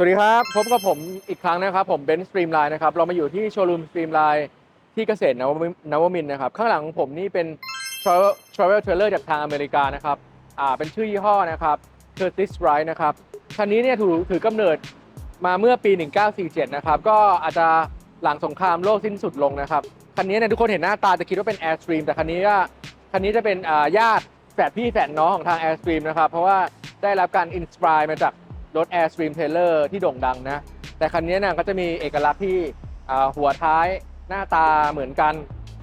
สวัสดีครับ พบกับผมอีกครั้งนะครับ ผมเบนซ์สตรีมไลน์นะครับ เรามาอยู่ที่โชว์รูมสตรีมไลน์ที่เกษตรนวมินนวมินทร์นะครับ ข้างหลังของผมนี่เป็น Travel Trailer จากทางอเมริกานะครับอ่าเป็นชื่อยี่ห้อนะครับ Curtis Wright นะครับ คันนี้เนี่ยถือถือกำเนิดมาเมื่อปี 1947 นะครับ ก็อาจจะหลังสงครามโลกสิ้นสุดลงนะครับ คันนี้เนี่ยทุกคนเห็นหน้าตาจะคิดว่าเป็น Airstream แต่คันนี้ก็คันนี้จะเป็นอ่าญาติแฝดพี่แฝดน้องของทาง Airstream นะครับ เพราะว่าได้รับการอินสปายมาจาก รถ Airstream Trailer ที่โด่งดังนะ แต่คันนี้เนี่ยก็จะมีเอกลักษณ์ที่หัวท้ายหน้าตาเหมือนกัน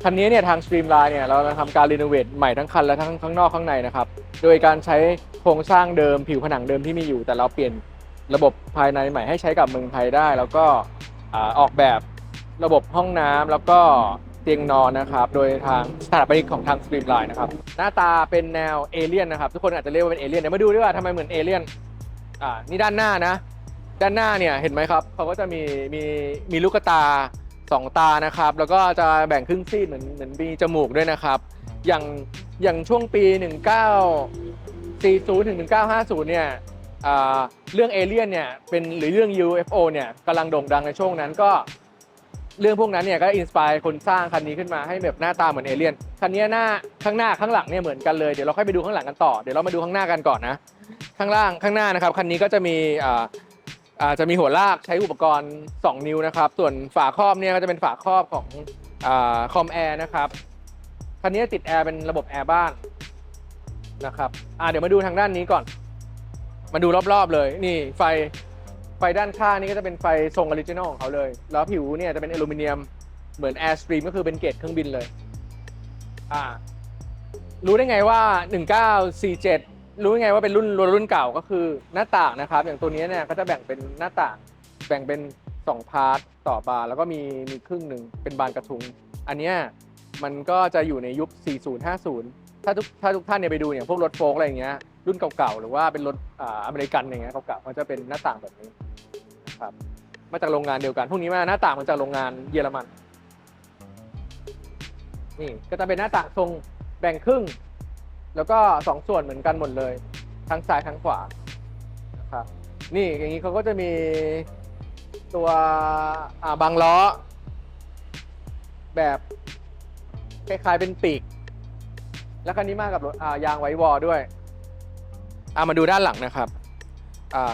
คันนี้เนี่ยทาง Streamline เนี่ยเราทำการรีโนเวทใหม่ทั้งคันและทั้งข้างนอกข้างในนะครับ โดยการใช้โครงสร้างเดิมผิวผนังเดิมที่มีอยู่ แต่เราเปลี่ยนระบบภายในใหม่ให้ใช้กับเมืองไทยได้ แล้วก็ออกแบบระบบห้องน้ำแล้วก็เตียงนอนนะครับ โดยทางสถาปนิกของทาง Streamline นะครับ หน้าตาเป็นแนวเอเลี่ยนนะครับ ทุกคนอาจจะเรียกว่าเป็นเอเลี่ยนเดี๋ยวมาดูดีกว่าทำไมเหมือนเอเลี่ยน อ่านี่ด้านหน้านะ ด้านหน้าเนี่ยเห็นไหมครับเขาก็จะมีมีมีลูกตาสองตานะครับ แล้วก็จะแบ่งครึ่งซีดเหมือนเหมือนมีจมูกด้วยนะครับ อย่างอย่างช่วงปี 1940ถึง1950 เนี่ยเรื่องเอเลี่ยนเนี่ยเป็นหรือเรื่อง UFO เนี่ยกำลังโด่งดังในช่วงนั้นก็ เรื่องพวกนั้นเนี่ยก็อินสปายคนสร้างคันนี้ขึ้นมาให้แบบหน้าตาเหมือนเอเลี่ยนคันนี้หน้าข้างหน้าข้างหลังเนี่ยเหมือนกันเลยเดี๋ยวเราค่อยไปดูข้างหลังกันต่อเดี๋ยวเรามาดูข้างหน้ากันก่อนนะข้างล่างข้างหน้านะครับคันนี้ก็จะมีอ่าอ่าจะมีหัวลากใช้อุปกรณ์ 2 นิ้วนะครับ ส่วนฝาครอบเนี่ยก็จะเป็นฝาครอบของอาคอมแอร์นะครับคันนี้ติดแอร์เป็นระบบแอร์บ้านนะครับอ่าเดี๋ยวมาดูทางด้านนี้ก่อน มาดูรอบๆเลย นี่ไฟ ไฟด้านข้างนี่ก็จะเป็นไฟทรงออริจินอลของเขาเลย แล้วผิวเนี่ยจะเป็นอลูมิเนียมเหมือน Air Stream ก็คือเป็นเกรดเครื่องบินเลย อ่า รู้ได้ไงว่า 1947 รู้ได้ไงว่าเป็นรุ่นรุ่นเก่าก็คือหน้าต่างนะครับ อย่างตัวนี้เนี่ยก็จะแบ่งเป็นหน้าต่าง แบ่งเป็น 2 พาร์ทต่อบานแล้วก็มีมีครึ่งหนึ่งเป็นบานกระทุง อันเนี้ยมันก็จะอยู่ในยุค 40 50 ถ้าทุกถ้าทุกท่านเนี่ยไปดูเนี่ยพวกรถโฟล์กอะไรอย่างเงี้ยรุ่นเก่าๆ หรือว่าเป็นรถอ่าอเมริกันอย่างเงี้ยเก่าๆมันจะเป็นหน้าต่างแบบนี้นะ ครับ มาจากโรงงานเดียวกันพวกนี้มาหน้าต่างมาจากโรงงานเยอรมัน นี่ก็จะเป็นหน้าต่างทรงแบ่งครึ่ง แล้วก็สองส่วนเหมือนกันหมดเลย ทั้งซ้ายทั้งขวานะครับนี่อย่างนี้เขาก็จะมีตัวบางล้อ แบบคล้ายๆเป็นปีก แล้วคันนี้มากับรถยางไว้วอลด้วย อ่ามาดูด้านหลังนะครับ อ่า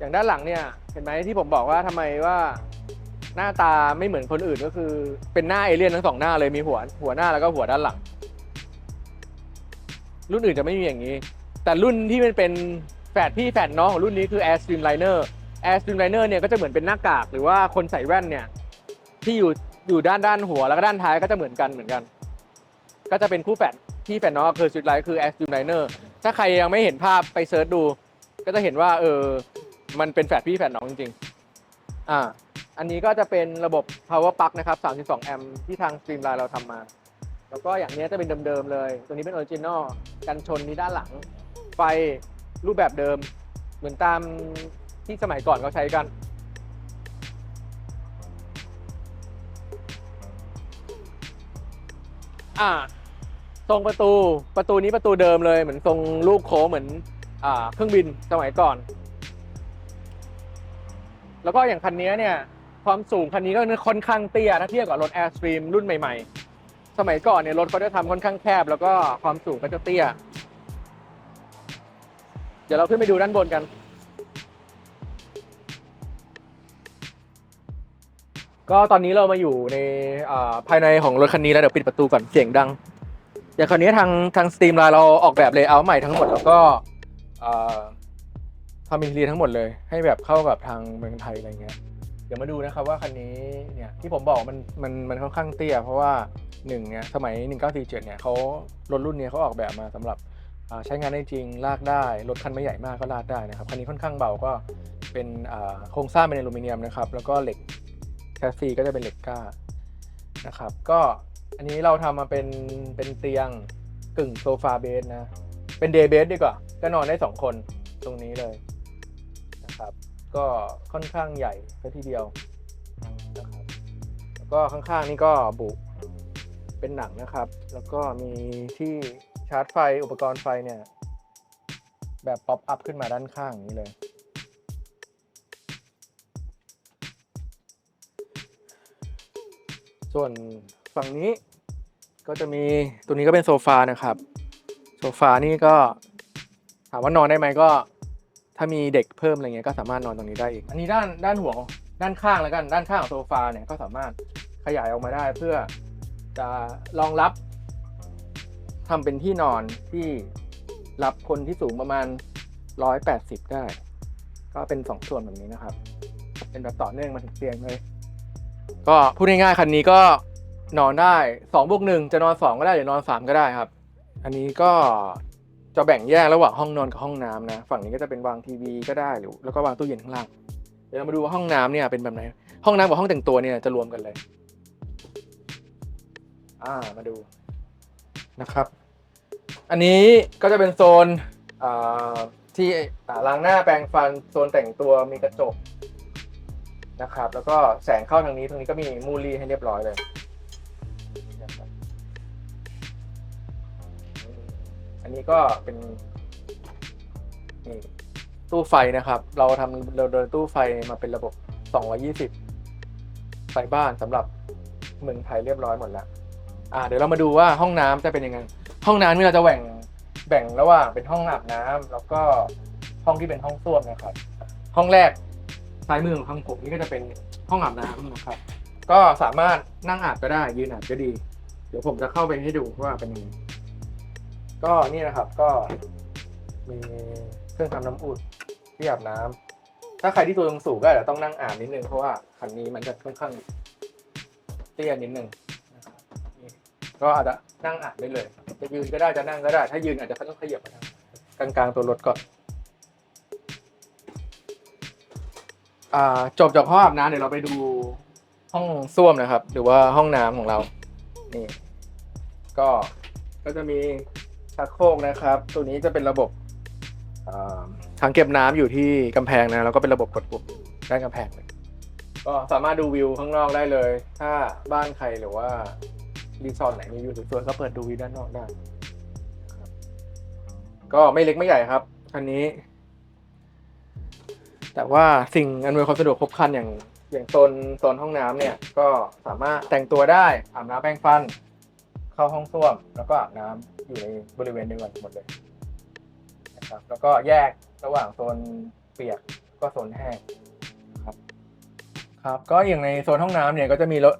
อย่างด้านหลังเนี่ยเห็นไหมที่ผมบอกว่าทำไมว่าหน้าตาไม่เหมือนคนอื่นก็คือเป็นหน้าเอเลี่ยนทั้งสองหน้าเลยมีหัวหัวหน้าแล้วก็หัวด้านหลัง รุ่นอื่นจะไม่มีอย่างนี้ แต่รุ่นที่มันเป็นแฝดพี่แฝดน้องของรุ่นนี้คือ Air Streamliner Air Streamliner เนี่ยก็จะเหมือนเป็นหน้ากากหรือว่าคนใส่แว่นเนี่ยที่อยู่อยู่ด้านด้านหัวแล้วก็ด้านท้ายก็จะเหมือนกันเหมือนกัน ก็จะเป็นคู่แฝดพี่แฝดน้องคือ Streamliner คือ Air Streamliner ถ้าใครยังไม่เห็นภาพไปเซิร์ชดู ก็จะเห็นว่าเออ มันเป็นแฝดพี่แฝดน้องจริงๆ อ่า อันนี้ก็จะเป็นระบบ power plug นะครับ 32 แอมป์ที่ทาง Streamline เราทำมา แล้วก็อย่างนี้จะเป็นเดิมๆเลย ตัวนี้เป็นออริจินอลกันชนนี้ด้านหลัง ไฟรูปแบบเดิม เหมือนตามที่สมัยก่อนเขาใช้กัน อ่า ทรงประตู ประตูนี้ประตูเดิมเลย เหมือนทรงรูปโค้งเหมือน อ่า เครื่องบินสมัยก่อน แล้วก็อย่างคันนี้เนี่ยความสูงคันนี้ก็ค่อนข้างเตี้ยถ้าเทียบกับรถ Airstream รุ่นใหม่ๆ สมัยก่อนเนี่ยรถเขาจะทำค่อนข้างแคบ แล้วก็ความสูงก็จะเตี้ย เดี๋ยวเราขึ้นไปดูด้านบนกัน ก็ตอนนี้เรามาอยู่ในภายในของรถคันนี้แล้วเดี๋ยวปิดประตูก่อนเสียงดัง อย่างคันนี้ทางทางสตรีมไลน์เราออกแบบเลเยอร์ใหม่ทั้งหมดแล้วก็ อ่าทำอินทีทั้งหมดเลย ให้แบบเข้ากับทางเมืองไทยอะไรเงี้ยเดี๋ยวมาดูนะครับว่าคันนี้เนี่ยที่ผมบอกมันมันมันค่อนข้างเตี้ย เพราะว่าหนึ่งเนี่ยสมัย 1947เนี่ยเขารถรุ่นนี้เขาออกแบบมาสำหรับใช้งานได้จริงลากได้รถคันไม่ใหญ่มากก็ลากได้นะครับคันนี้ค่อนข้างเบาก็เป็นโครงสร้างเป็นอลูมิเนียมนะครับแล้วก็เหล็กแชสซีก็จะเป็นเหล็กก้านะครับก็อันนี้เราทำมาเป็นเป็นเตียงกึ่งโซฟาเบสนะเป็นเดย์เบสดีกว่าก็นอนได้สองคนตรงนี้เลย ก็ค่อนข้างใหญ่ซะทีเดียวนะครับแล้วก็ข้างๆนี่ก็บุเป็นหนังนะครับ แล้วก็มีที่ชาร์จไฟอุปกรณ์ไฟเนี่ย แบบป๊อปอัพขึ้นมาด้านข้างนี้เลย ส่วนฝั่งนี้ก็จะมีตัวนี้ก็เป็นโซฟานะครับ โซฟานี่ก็ถามว่านอนได้ไหมก็ ถ้ามีเด็กเพิ่มอะไรเงี้ยก็สามารถนอนตรงนี้ได้อีก อันนี้ด้านด้านหัวด้านข้างแล้วกันด้านข้างของโซฟาเนี่ยก็สามารถขยายออกมาได้เพื่อจะรองรับทำเป็นที่นอนที่รับคนที่สูงประมาณ 180 ได้ ก็เป็นสองส่วนแบบนี้นะครับ เป็นแบบต่อเนื่องมาถึงเตียงเลย ก็พูดง่ายๆคันนี้ก็นอนได้2บวกหนึ่งจะนอน 2 ก็ได้หรือนอน 3 ก็ได้ครับ อันนี้ก็ จะแบ่งแยกระหว่างห้องนอนกับห้องน้ำนะ ฝั่งนี้ก็จะเป็นวางทีวีก็ได้หรือแล้วก็วางตู้เย็นข้างล่าง เดี๋ยวเรามาดูว่าห้องน้ำเนี่ยเป็นแบบไหน ห้องน้ำกับห้องแต่งตัวเนี่ยจะรวมกันเลย อ่า มาดูนะครับ อันนี้ก็จะเป็นโซนที่ล้างหน้าแปรงฟันโซนแต่งตัวมีกระจกนะครับ แล้วก็แสงเข้าทางนี้ ทางนี้ก็มีมูลีให้เรียบร้อยเลย นนี้ก็เป็นนี่ตู้ไฟนะครับ เราทำเราเดินตู้ไฟมาเป็นระบบ 220 ไฟบ้านสำหรับเมืองไทยเรียบร้อยหมดแล้ว อ่า เดี๋ยวเรามาดูว่าห้องน้ำจะเป็นยังไง ห้องน้ำนี่เราจะแบ่งแบ่งระหว่างเป็นห้องอาบน้ำแล้วก็ห้องที่เป็นห้องส้วมนะครับ ห้องแรกซ้ายมือของทางผมนี่ก็จะเป็นห้องอาบน้ำนะครับ ก็สามารถนั่งอาบก็ได้ยืนอาบก็ดี เดี๋ยวผมจะเข้าไปให้ดูว่าเป็นยังไง ก็นี่นะครับก็มีเครื่องทำน้ำอุ่นที่อาบน้ำถ้าใครที่ตัวสูงก็อาจจะต้องนั่งอาบนิดนึงเพราะว่าคันนี้มันจะค่อนข้างเตี้ยนิดนึงก็อาจจะนั่งอาบได้เลย จะยืนก็ได้จะนั่งก็ได้ ถ้ายืนอาจจะต้องขยับมาทางกลางๆตัวรถก่อนจบจากห้องอาบน้ำเดี๋ยวเราไปดูห้องส้วมนะครับ หรือว่าห้องน้ำของเรา นี่ ก็ก็จะมี ชักโครกนะครับ ตัวนี้จะเป็นระบบอ่าถังเก็บน้ำอยู่ที่กำแพงนะแล้วก็เป็นระบบกดปุ่มด้านกำแพงก็สามารถดูวิวข้างนอกได้เลย ถ้าบ้านใครหรือว่ารีสอร์ทไหนมีวิวสวยๆก็เปิดดูวิวด้านนอกได้ก็ไม่เล็กไม่ใหญ่ครับคันนี้ แต่ว่าสิ่งอำนวยความสะดวกครบครันอย่างอย่างโซนโซนห้องน้ำเนี่ย ก็สามารถแต่งตัวได้อาบน้ำแปรงฟัน เข้าห้องส้วมแล้วก็อาบน้ำ อยู่ในบริเวณเดียวกันหมดเลยนะครับแล้วก็แยกระหว่างโซนเปียกก็โซนแห้งครับ ครับ ก็อย่างในโซนห้องน้ำเนี่ยก็จะมีรถ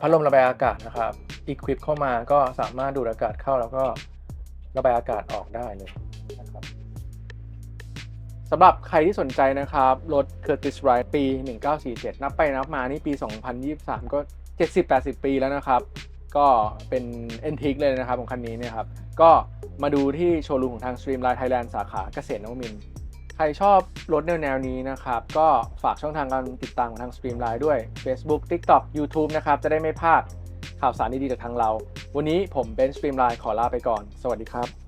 พัดลมระบายอากาศนะครับอีควิปเข้ามาก็สามารถดูดอากาศเข้าแล้วก็ระบายอากาศออกได้เลยนะครับสำหรับใครที่สนใจนะครับ รถ Curtis Wright ปี 1947 นับไปนับมานี่ปี 2023 ก็ 70-80 ปีแล้วนะครับ ก็เป็นเอ็นทิกเลยนะครับของคันนี้เนี่ยครับ ก็มาดูที่โชว์รูมของทาง Streamline Thailand สาขาเกษตรนวมิน ใครชอบรถแนวแนวนี้นะครับ ก็ฝากช่องทางการติดตามของทาง Streamline ด้วย Facebook TikTok YouTube นะครับ จะได้ไม่พลาดข่าวสารดีๆจากทางเรา วันนี้ผมเป็น Streamline ขอลาไปก่อน สวัสดีครับ